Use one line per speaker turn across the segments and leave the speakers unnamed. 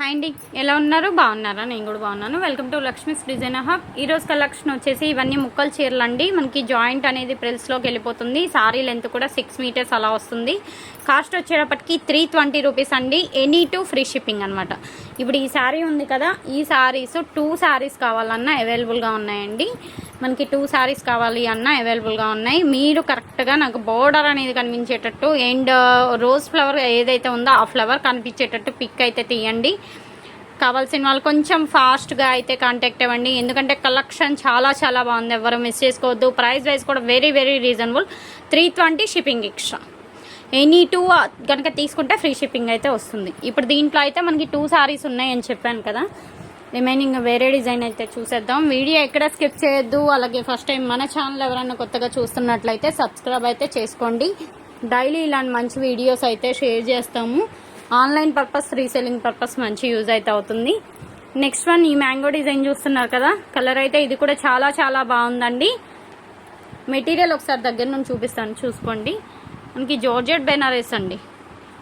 Hi అండి. ఎలా ఉన్నారు? బాగున్నారా? నేను కూడా బాగున్నాను. Welcome to Lakshmi's designer hub ఈరోజు కలెక్షన్ వచ్చేసి ఇవన్నీ ముక్కలు చీరలు అండి. మనకి జాయింట్ అనేది ప్రిల్స్లోకి వెళ్ళిపోతుంది. సారీ లెంత్ కూడా సిక్స్ మీటర్స్ అలా వస్తుంది. కాస్ట్ వచ్చేటప్పటికి త్రీ ట్వంటీ రూపీస్ అండి. ఎనీ టు ఫ్రీ షిప్పింగ్ అనమాట ఇప్పుడు ఈ శారీ ఉంది కదా. ఈ శారీస్ టూ శారీస్ కావాలన్నా అవైలబుల్గా ఉన్నాయండి. మనకి టూ శారీస్ కావాలి అన్న అవైలబుల్గా ఉన్నాయి. మీరు కరెక్ట్గా నాకు బోర్డర్ అనేది కనిపించేటట్టు అండ్ రోజ్ ఫ్లవర్ ఏదైతే ఉందో ఆ ఫ్లవర్ కనిపించేటట్టు పిక్ అయితే తీయండి. కావాల్సిన వాళ్ళు కొంచెం ఫాస్ట్గా అయితే కాంటాక్ట్ అవ్వండి. ఎందుకంటే కలెక్షన్ చాలా చాలా బాగుంది. ఎవరు మిస్ చేసుకోవద్దు. ప్రైస్ వైజ్ కూడా very very reasonable three twenty shipping extra any two కనుక తీసుకుంటే ఫ్రీ షిప్పింగ్ అయితే వస్తుంది. ఇప్పుడు దీంట్లో అయితే మనకి టూ సారీస్ ఉన్నాయని చెప్పాను కదా. రిమైనింగ్ వేరే డిజైన్ అయితే చూసేద్దాం. వీడియో ఎక్కడ స్కిప్ చేయొద్దు. అలాగే ఫస్ట్ టైం మన ఛానల్ ఎవరైనా కొత్తగా చూస్తున్నట్లయితే సబ్స్క్రైబ్ అయితే చేసుకోండి. డైలీ ఇలాంటి మంచి వీడియోస్ అయితే షేర్ చేస్తాము. ఆన్లైన్ పర్పస్ రీసెల్లింగ్ పర్పస్ మంచి యూజ్ అయితే అవుతుంది. నెక్స్ట్ వన్ ఈ మ్యాంగో డిజైన్ చూస్తున్నారు కదా? కలర్ అయితే ఇది కూడా చాలా చాలా బాగుందండి. మెటీరియల్ ఒకసారి దగ్గర నుంచి చూపిస్తాను. చూసుకోండి. మనకి జార్జెట్ బెనారస్ అండి.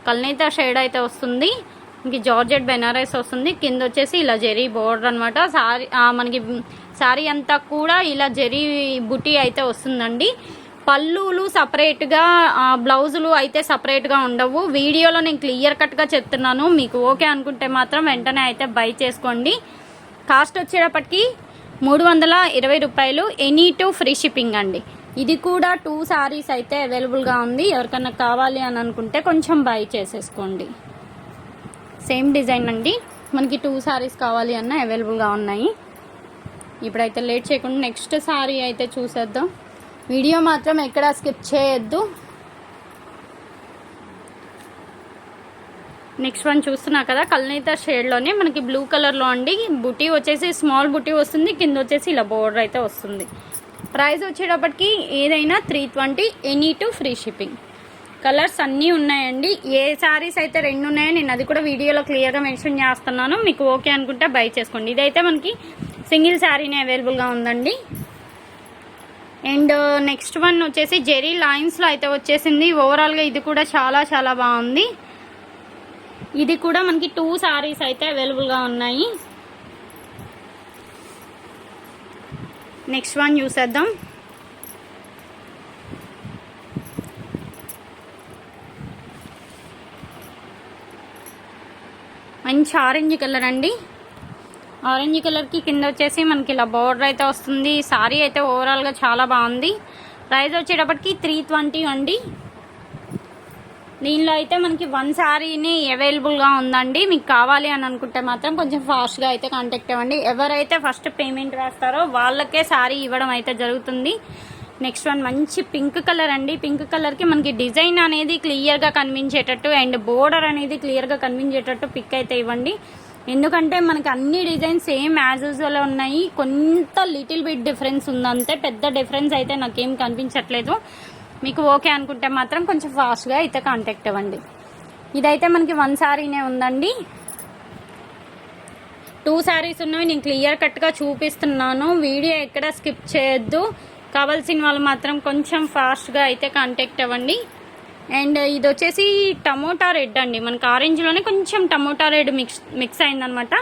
కల్నేత షేడ్ అయితే వస్తుంది. మనకి జార్జెట్ బెనారస్ వస్తుంది. కింద వచ్చేసి ఇలా జెరీ బోర్డర్ అనమాట సారీ మనకి సారీ అంతా కూడా ఇలా జెరీ బుటీ అయితే వస్తుందండి. పళ్ళులు సపరేట్గా బ్లౌజులు అయితే సపరేట్గా ఉండవు. వీడియోలో నేను క్లియర్ కట్గా చెప్తున్నాను. మీకు ఓకే అనుకుంటే మాత్రం వెంటనే అయితే బై చేసుకోండి. కాస్ట్ వచ్చేటప్పటికి మూడు వందల ఇరవై రూపాయలు. ఎనీ టు ఫ్రీ షిప్పింగ్ అండి. ఇది కూడా టూ శారీస్ అయితే అవైలబుల్గా ఉంది. ఎవరికన్నా కావాలి అని అనుకుంటే కొంచెం బై చేసేసుకోండి. సేమ్ డిజైన్ అండి. మనకి టూ శారీస్ కావాలి అన్న అవైలబుల్గా ఉన్నాయి. ఇప్పుడైతే లేట్ చేయకుండా నెక్స్ట్ శారీ అయితే చూసేద్దాం. వీడియో మాత్రం ఎక్కడా స్కిప్ చేయొద్దు. నెక్స్ట్ వన్ చూస్తున్నా కదా కల్నేత షేడ్లోనే మనకి బ్లూ కలర్లో అండి. బుటీ వచ్చేసి స్మాల్ బుటీ వస్తుంది కింద వచ్చేసి ఇలా బోర్డర్ అయితే వస్తుంది. ప్రైస్ వచ్చేటప్పటికి ఏదైనా three twenty any two free shipping colours అన్నీ ఉన్నాయండి. ఏ శారీస్ అయితే రెండు ఉన్నాయో నేను అది కూడా వీడియోలో క్లియర్గా మెన్షన్ చేస్తున్నాను. మీకు ఓకే అనుకుంటే బై చేసుకోండి. ఇదైతే మనకి సింగిల్ శారీనే అవైలబుల్గా ఉందండి. అండ్ నెక్స్ట్ వన్ వచ్చేసి జెరీ లైన్స్లో అయితే వచ్చేసింది. ఓవరాల్గా ఇది కూడా చాలా చాలా బాగుంది. ఇది కూడా మనకి టూ శారీస్ అయితే అవైలబుల్గా ఉన్నాయి. నెక్స్ట్ వన్ చూసేద్దాం. మంచి ఆరెంజ్ కలర్ అండి. ఆరెంజ్ కలర్కి కింద వచ్చేసి మనకి ఇలా బోర్డర్ అయితే వస్తుంది. సారీ అయితే ఓవరాల్గా చాలా బాగుంది. ప్రైస్ వచ్చేటప్పటికి త్రీ ట్వంటీ అండి. దీనిలో అయితే మనకి వన్ శారీని అవైలబుల్గా ఉందండి. మీకు కావాలి అని అనుకుంటే మాత్రం కొంచెం ఫాస్ట్గా అయితే కాంటాక్ట్ అవ్వండి. ఎవరైతే ఫస్ట్ పేమెంట్ వేస్తారో వాళ్ళకే శారీ ఇవ్వడం అయితే జరుగుతుంది. నెక్స్ట్ వన్ మంచి పింక్ కలర్ అండి. పింక్ కలర్కి మనకి డిజైన్ అనేది క్లియర్గా కనిపించేటట్టు అండ్ బోర్డర్ అనేది క్లియర్గా కనిపించేటట్టు పిక్ అయితే ఇవ్వండి. ఎందుకంటే మనకి అన్ని డిజైన్స్ సేమ్ యాజ్ యూజువల్ ఉన్నాయి. కొంత లిటిల్ బిట్ డిఫరెన్స్ ఉందంతే పెద్ద డిఫరెన్స్ అయితే నాకేం కనిపించట్లేదు. మీకు ఓకే అనుకుంటే మాత్రం కొంచెం ఫాస్ట్గా అయితే కాంటాక్ట్ అవ్వండి ఇదైతే మనకి వన్ శారీనే ఉందండి. టూ శారీస్ ఉన్నవి నేను క్లియర్ కట్గా చూపిస్తున్నాను. వీడియో ఎక్కడ స్కిప్ చేయొద్దు. కావాల్సిన వాళ్ళు మాత్రం కొంచెం ఫాస్ట్గా అయితే కాంటాక్ట్ అవ్వండి. అండ్ ఇది వచ్చేసి టమోటా రెడ్ అండి. మనకు ఆరెంజ్లోనే కొంచెం టమోటా రెడ్ మిక్స్ మిక్స్ అయిందనమాట.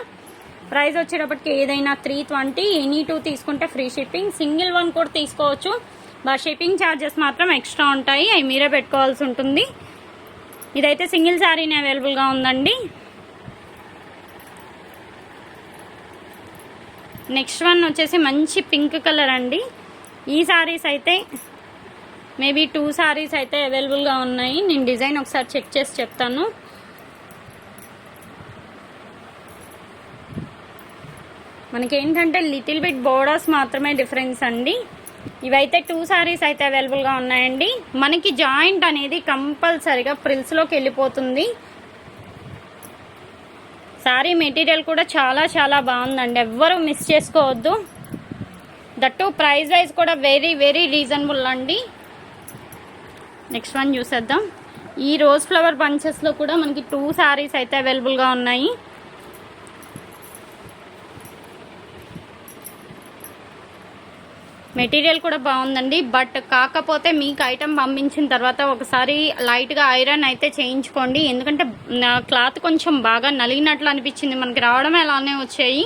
ప్రైస్ వచ్చేటప్పటికి ఏదైనా త్రీ ట్వంటీ ఎనీ టూ తీసుకుంటే ఫ్రీ షిప్పింగ్ సింగిల్ వన్ కూడా తీసుకోవచ్చు. బట్ షిప్పింగ్ ఛార్జెస్ మాత్రం ఎక్స్ట్రా ఉంటాయి. అవి మీరే పెట్టుకోవాల్సి ఉంటుంది. ఇదైతే సింగిల్ శారీనే అవైలబుల్గా ఉందండి. నెక్స్ట్ వన్ వచ్చేసి మంచి పింక్ కలర్ అండి. ఈ శారీస్ అయితే మేబీ టూ శారీస్ అయితే అవైలబుల్గా ఉన్నాయి. నేను డిజైన్ ఒకసారి చెక్ చేసి చెప్తాను. మనకి ఏంటంటే లిటిల్ బిట్ బోర్డర్స్ మాత్రమే డిఫరెన్స్ అండి. ఇవైతే టూ శారీస్ అయితే అవైలబుల్గా ఉన్నాయండి. మనకి జాయింట్ అనేది కంపల్సరిగా ప్రిల్స్లోకి వెళ్ళిపోతుంది. శారీ మెటీరియల్ కూడా చాలా చాలా బాగుందండి. ఎవ్వరూ మిస్ చేసుకోవద్దు. దట్టు ప్రైస్ వైజ్ కూడా వెరీ వెరీ రీజనబుల్ అండి. నెక్స్ట్ వన్ చూసేద్దాం. ఈ రోజ్ ఫ్లవర్ బంచెస్లో కూడా మనకి టూ శారీస్ అయితే అవైలబుల్గా ఉన్నాయి. మెటీరియల్ కూడా బాగుందండి. బట్ కాకపోతే మీకు ఐటెం పంపించిన తర్వాత ఒకసారి లైట్గా ఐరన్ అయితే చేయించుకోండి. ఎందుకంటే క్లాత్ కొంచెం బాగా నలిగినట్లు అనిపించింది. మనకి రావడం అలానే వచ్చాయి.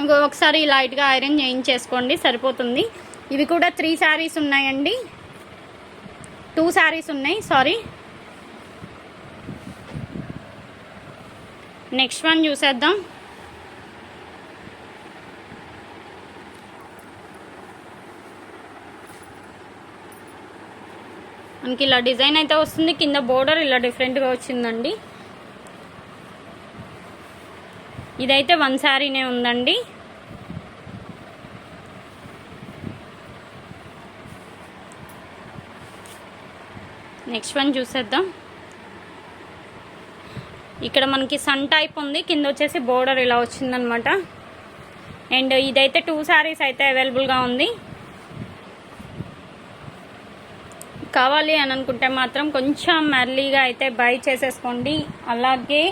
ఇంకో ఒకసారి లైట్గా ఐరన్ చేయించేసుకోండి సరిపోతుంది. ఇవి కూడా త్రీ శారీస్ ఉన్నాయండి. టూ శారీస్ ఉన్నాయి సారీ. నెక్స్ట్ వన్ చూసేద్దాం. మనకి ఇలా డిజైన్ అయితే వస్తుంది కింద బోర్డర్ ఇలా డిఫరెంట్గా వచ్చిందండి. ఇదైతే వన్ శారీనే ఉందండి. నెక్స్ట్ వన్ చూసేద్దాం. ఇక్కడ మనకి సన్ టైప్ ఉంది కింద వచ్చేసి బోర్డర్ ఇలా వచ్చిందనమాట. అండ్ ఇదైతే టూ శారీస్ అయితే అవైలబుల్గా ఉంది. కావాలి అని అనుకుంటే మాత్రం కొంచెం మెర్లీగా అయితే బై చేసేసుకోండి. అలాగే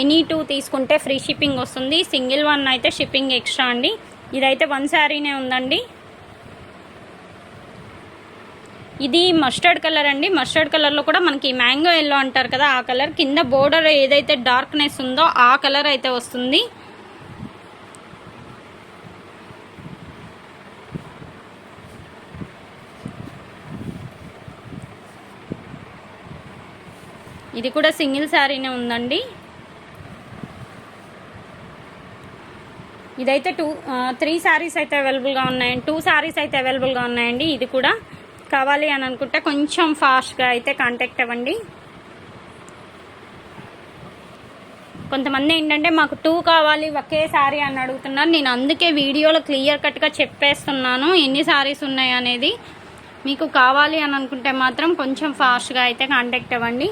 ఎనీ టూ తీసుకుంటే ఫ్రీ షిప్పింగ్ వస్తుంది. సింగిల్ వన్ అయితే షిప్పింగ్ ఎక్స్ట్రా అండి. ఇదైతే వన్ శారీనే ఉందండి. ఇది మస్టర్డ్ కలర్ అండి. మస్టర్డ్ కలర్లో కూడా మనకి మ్యాంగో ఎల్లో అంటారు కదా ఆ కలర్. కింద బోర్డర్ ఏదైతే డార్క్నెస్ ఉందో ఆ కలర్ అయితే వస్తుంది. ఇది కూడా సింగిల్ శారీనే ఉందండి. ఇదైతే టూ త్రీ శారీస్ అయితే అవైలబుల్గా ఉన్నాయండి. టూ శారీస్ అయితే అవైలబుల్గా ఉన్నాయండి. ఇది కూడా కావాలి అని అనుకుంటే కొంచెం ఫాస్ట్గా అయితే కాంటాక్ట్ అవ్వండి. కొంతమంది ఏంటంటే మాకు టూ కావాలి ఒకే శారీ అని అడుగుతున్నారు. నేను అందుకే వీడియోలో క్లియర్ కట్గా చెప్పేస్తున్నాను. ఎన్ని శారీస్ ఉన్నాయి అనేది మీకు కావాలి అని అనుకుంటే మాత్రం కొంచెం ఫాస్ట్గా అయితే కాంటాక్ట్ అవ్వండి.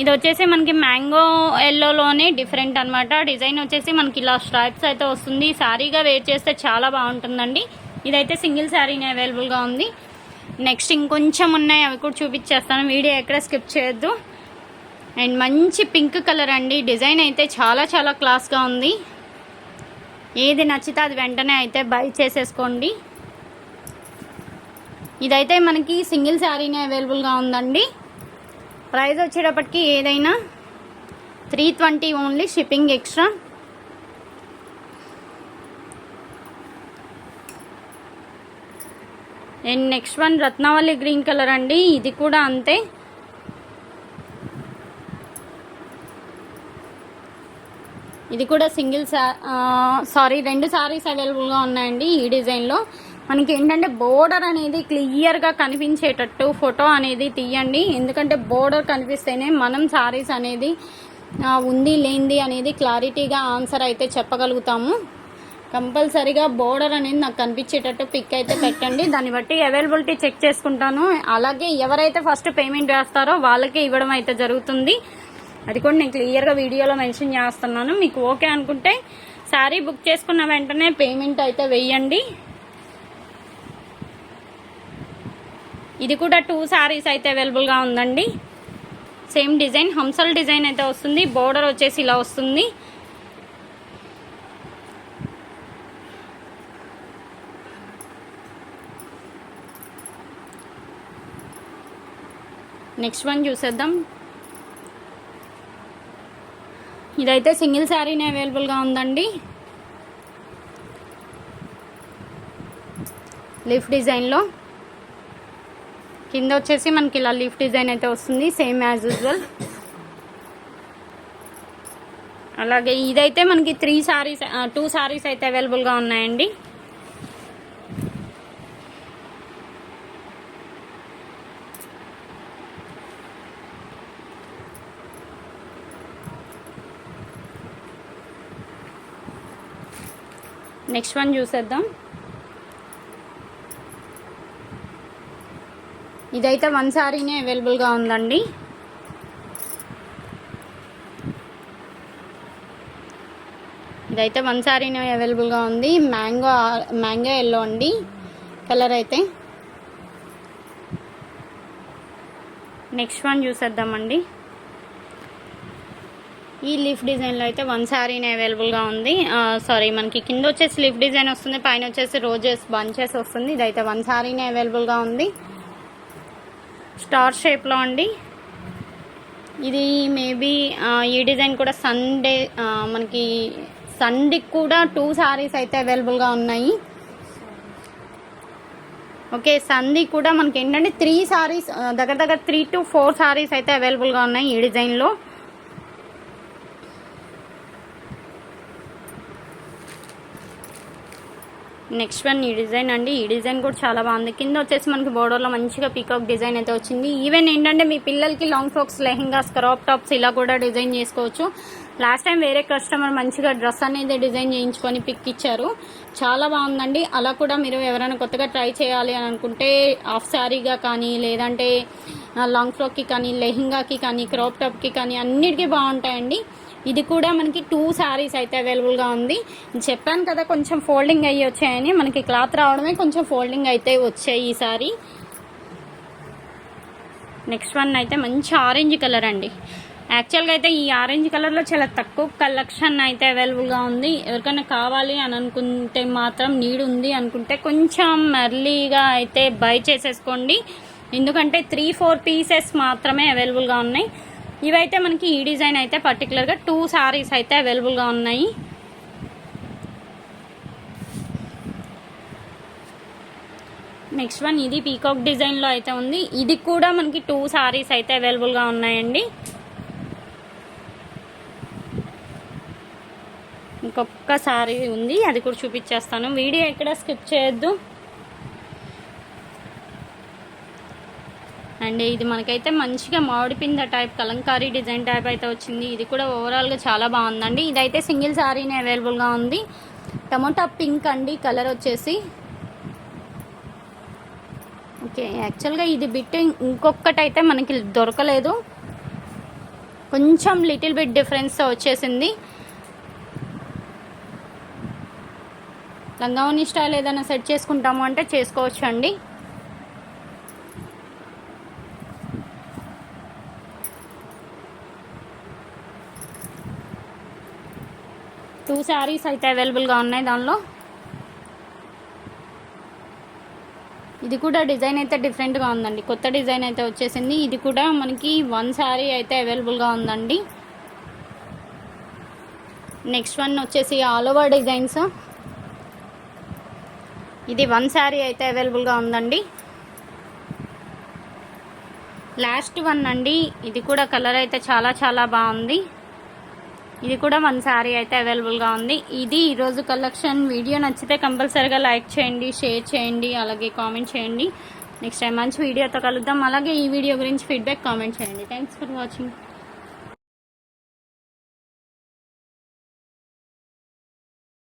ఇది వచ్చేసి మనకి మ్యాంగో ఎల్లోలోనే డిఫరెంట్ అనమాట డిజైన్ వచ్చేసి మనకి ఇలా స్ట్రైప్స్ అయితే వస్తుంది. శారీగా వేర్ చేస్తే చాలా బాగుంటుందండి. ఇదైతే సింగిల్ శారీనే అవైలబుల్గా ఉంది. నెక్స్ట్ ఇంకొంచెం ఉన్నాయి అవి కూడా చూపించేస్తాను. వీడియో ఎక్కడ స్కిప్ చేయొద్దు. అండ్ మంచి పింక్ కలర్ అండి. డిజైన్ అయితే చాలా చాలా క్లాస్గా ఉంది. ఏది నచ్చితే అది వెంటనే అయితే బై చేసేసుకోండి. ఇదైతే మనకి సింగిల్ శారీనే అవైలబుల్గా ఉందండి. ప్రైస్ వచ్చేటప్పటికి ఏదైనా three twenty only shipping extra and next one Ratnavali green colour అండి. ఇది కూడా అంతే. ఇది కూడా సింగిల్ సారీ రెండు సారీస్ అవైలబుల్గా ఉన్నాయండి ఈ డిజైన్లో. మనకి ఏంటంటే బోర్డర్ అనేది క్లియర్గా కనిపించేటట్టు ఫోటో అనేది తీయండి. ఎందుకంటే బోర్డర్ కనిపిస్తేనే మనం సారీస్ అనేది ఉంది లేనిది అనేది క్లారిటీగా ఆన్సర్ అయితే చెప్పగలుగుతాము. కంపల్సరీగా బోర్డర్ అనేది నాకు కనిపించేటట్టు పిక్ అయితే పెట్టండి. దాన్ని బట్టి అవైలబిలిటీ చెక్ చేసుకుంటాను. అలాగే ఎవరైతే ఫస్ట్ పేమెంట్ వేస్తారో వాళ్ళకే ఇవ్వడం అయితే జరుగుతుంది. అది కూడా నేను క్లియర్గా వీడియోలో మెన్షన్ చేస్తున్నాను. మీకు ఓకే అనుకుంటే శారీ బుక్ చేసుకున్న వెంటనే పేమెంట్ అయితే వెయ్యండి ఇది కూడా టూ శారీస్ అయితే అవైలబుల్గా ఉందండి. సేమ్ డిజైన్ హంసల్ డిజైన్ అయితే వస్తుంది. బోర్డర్ వచ్చేసి ఇలా వస్తుంది. నెక్స్ట్ వన్ చూసేద్దాం. ఇదైతే సింగిల్ శారీనే అవైలబుల్గా ఉందండి. లిఫ్ట్ డిజైన్లో కింద వచ్చేసి మనకి ఇలా లీఫ్ డిజైన్ అయితే వస్తుంది సేమ్ యాజ్ యూజువల్ అలాగే ఇదైతే మనకి త్రీ సారీస్ టూ సారీస్ అయితే అవైలబుల్గా ఉన్నాయండి. నెక్స్ట్ వన్ చూసేద్దాం. ఇదైతే వన్ సారీనే అవైలబుల్గా ఉందండి. ఇదైతే వన్ సారీనే అవైలబుల్గా ఉంది. మ్యాంగో మ్యాంగో ఎల్లో అండి. కలర్ అయితే. నెక్స్ట్ వన్ చూసేద్దామండి. ఈ లీఫ్ డిజైన్లో అయితే వన్ శారీనే అవైలబుల్గా ఉంది. సారీ మనకి కింద వచ్చేసి లీఫ్ డిజైన్ వస్తుంది పైన వచ్చేసి రోజెస్ బంచెస్ వస్తుంది. ఇదైతే వన్ శారీనే అవైలబుల్గా ఉంది. స్టార్ షేప్లో అండి. ఇది మేబీ ఈ డిజైన్ కూడా సండే మనకి సండేకి కూడా టూ శారీస్ అయితే అవైలబుల్గా ఉన్నాయి. ఓకే సంధి కూడా మనకి ఏంటంటే త్రీ సారీస్ దగ్గర దగ్గర త్రీ టు ఫోర్ సారీస్ అయితే అవైలబుల్గా ఉన్నాయి ఈ డిజైన్లో. నెక్స్ట్ వన్ ఈ డిజైన్ అండి. ఈ డిజైన్ కూడా చాలా బాగుంది. కింద వచ్చేసి మనకి బోర్డర్లో మంచిగా పీకాక్ డిజైన్ అయితే వచ్చింది. ఈవెన్ ఏంటంటే మీ పిల్లలకి long frocks lehengas crop tops ఇలా కూడా డిజైన్ చేసుకోవచ్చు. లాస్ట్ టైం వేరే కస్టమర్ మంచిగా డ్రెస్ అనేది డిజైన్ చేయించుకొని పిక్ ఇచ్చారు. చాలా బాగుందండి. అలా కూడా మీరు ఎవరైనా కొత్తగా ట్రై చేయాలి అని అనుకుంటే హాఫ్ శారీగా కానీ లేదంటే లాంగ్ ఫ్రాక్కి కానీ లెహెంగాకి కానీ క్రాప్ టాప్కి కానీ అన్నిటికీ బాగుంటాయండి. ఇది కూడా మనకి టూ శారీస్ అయితే అవైలబుల్గా ఉంది. చెప్పాను కదా కొంచెం ఫోల్డింగ్ అయ్యి వచ్చాయని. మనకి క్లాత్ రావడమే కొంచెం ఫోల్డింగ్ అయితే వచ్చాయి ఈ సారీ నెక్స్ట్ వన్ అయితే మంచి ఆరెంజ్ కలర్ అండి. యాక్చువల్గా అయితే ఈ ఆరెంజ్ కలర్లో చాలా తక్కువ కలెక్షన్ అయితే అవైలబుల్గా ఉంది. ఎవరికైనా కావాలి అని అనుకుంటే మాత్రం నీడ్ ఉంది అనుకుంటే కొంచెం ఎర్లీగా అయితే బై చేసేసుకోండి. ఎందుకంటే త్రీ ఫోర్ పీసెస్ మాత్రమే అవైలబుల్గా ఉన్నాయి. ఇవైతే మనకి ఈ డిజైన్ అయితే పర్టికులర్గా టూ సారీస్ అయితే అవైలబుల్గా ఉన్నాయి. నెక్స్ట్ వన్ ఇది పీకాక్ డిజైన్లో అయితే ఉంది. ఇది కూడా మనకి టూ శారీస్ అయితే అవైలబుల్గా ఉన్నాయండి. ఇంకొక సారీ ఉంది అది కూడా చూపించేస్తాను వీడియో ఎక్కడ స్కిప్ చేయొద్దు. అండ్ ఇది మనకైతే మంచిగా మామిడి పింద టైప్ కలంకారీ డిజైన్ టైప్ అయితే వచ్చింది. ఇది కూడా ఓవరాల్గా చాలా బాగుందండి. ఇదైతే సింగిల్ శారీనే అవైలబుల్గా ఉంది. టమోటా పింక్ అండి కలర్ వచ్చేసి. ఓకే యాక్చువల్గా ఇది బిట్ ఇంకొకటి అయితే మనకి దొరకలేదు. కొంచెం లిటిల్ బిట్ డిఫరెన్స్ వచ్చేసింది. లంగావని స్టైల్ ఏదైనా సెట్ చేసుకుంటాము అంటే చేసుకోవచ్చు అండి టూ శారీస్ అయితే అవైలబుల్గా ఉన్నాయి దానిలో. ఇది కూడా డిజైన్ అయితే డిఫరెంట్గా ఉందండి. కొత్త డిజైన్ అయితే వచ్చేసింది. ఇది కూడా మనకి వన్ శారీ అయితే అవైలబుల్గా ఉందండి. నెక్స్ట్ వన్ వచ్చేసి ఆల్ ఓవర్ డిజైన్స్. ఇది వన్ శారీ అయితే అవైలబుల్గా ఉందండి. లాస్ట్ వన్ అండి. ఇది కూడా కలర్ అయితే చాలా చాలా బాగుంది. ఇది కూడా వన్ శారీ అయితే అవైలబుల్గా ఉంది. ఇది ఈరోజు కలెక్షన్ వీడియో నచ్చితే కంపల్సరీగా లైక్ చేయండి షేర్ చేయండి అలాగే కామెంట్ చేయండి. నెక్స్ట్ టైం మంచి వీడియోతో కలుద్దాం. అలాగే ఈ వీడియో గురించి ఫీడ్బ్యాక్ కామెంట్ చేయండి. Thanks for watching